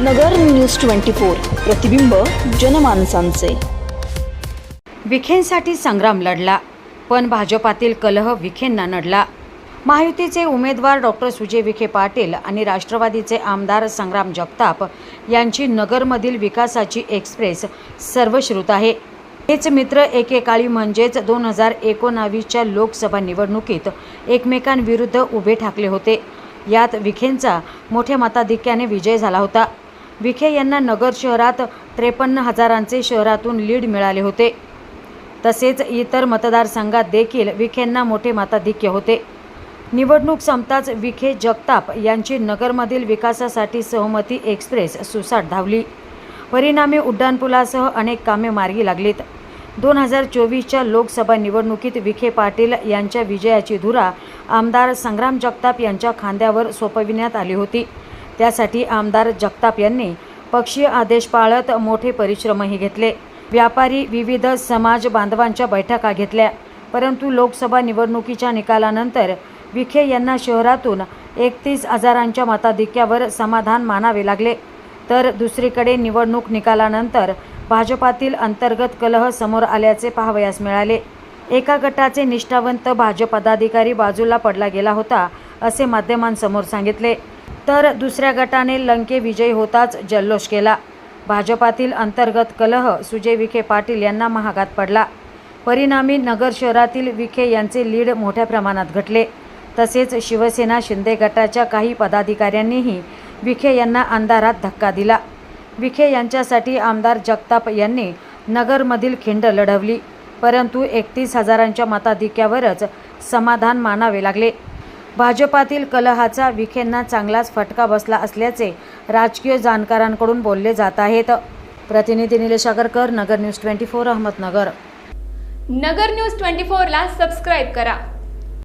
नगर news twenty four प्रतिबिंब जनमानसांचे. विखेंसाठी संग्राम लढला पण भाजपातील कलह विखेंना नडला. महायुतीचे उमेदवार डॉक्टर सुजय विखे पाटील आणि राष्ट्रवादीचे आमदार संग्राम जगताप यांची नगरमधील विकासाची एक्सप्रेस सर्वश्रुत आहे. हेच मित्र एकेकाळी म्हणजेच दोन हजार एकोणावीसच्या लोकसभा निवडणुकीत एकमेकांविरुद्ध उभे ठाकले होते. यात विखेंचा मोठ्या मताधिक्याने विजय झाला होता. विखे यांना नगर शहरात त्रेपन्न हजारांचे शहरातून लीड मिळाले होते. तसेच इतर मतदारसंघात देखील विखेंना मोठे मताधिक्य होते. निवडणूक संपताच विखे जगताप यांची नगरमधील विकासासाठी सहमती एक्सप्रेस सुसाट धावली. परिणामी उड्डाणपुलासह अनेक कामे मार्गी लागलीत. दोन हजार चोवीसच्या लोकसभा निवडणुकीत विखे पाटील यांच्या विजयाची धुरा आमदार संग्राम जगताप यांच्या खांद्यावर सोपविण्यात आली होती. त्यासाठी आमदार जगताप यांनी पक्षीय आदेश पाळत मोठे परिश्रमही घेतले. व्यापारी विविध समाज बांधवांच्या बैठका घेतल्या. परंतु लोकसभा निवडणुकीच्या निकालानंतर विखे यांना शहरातून एकतीस हजारांच्या मताधिक्यावर समाधान मानावे लागले. तर दुसरीकडे निवडणूक निकालानंतर भाजपातील अंतर्गत कलह समोर आल्याचे पाहावयास मिळाले. एका गटाचे निष्ठावंत भाजप पदाधिकारी बाजूला पडला गेला होता असे माध्यमांसमोर सांगितले. तर दुसऱ्या गटाने लंके विजयी होताच जल्लोष केला. भाजपातील अंतर्गत कलह सुजय विखे पाटील यांना महागात पडला. परिणामी नगर शहरातील विखे यांचे लीड मोठ्या प्रमाणात घटले. तसेच शिवसेना शिंदे गटाच्या काही पदाधिकाऱ्यांनीही विखे यांना अंधारात धक्का दिला. विखे यांच्यासाठी आमदार जगताप यांनी नगरमधील खिंड लढवली. परंतु एकतीस हजारांच्या मताधिक्यावरच समाधान मानावे लागले. भाजपातील कलहाचा विखेंना चांगलाच फटका बसला असल्याचे राजकीय जाणकारांकडून बोलले जात आहेत. प्रतिनिधी Nilesh Agarkar Nagar news twenty four Ahmednagar. Nagar news twenty फोरला सबस्क्राईब करा.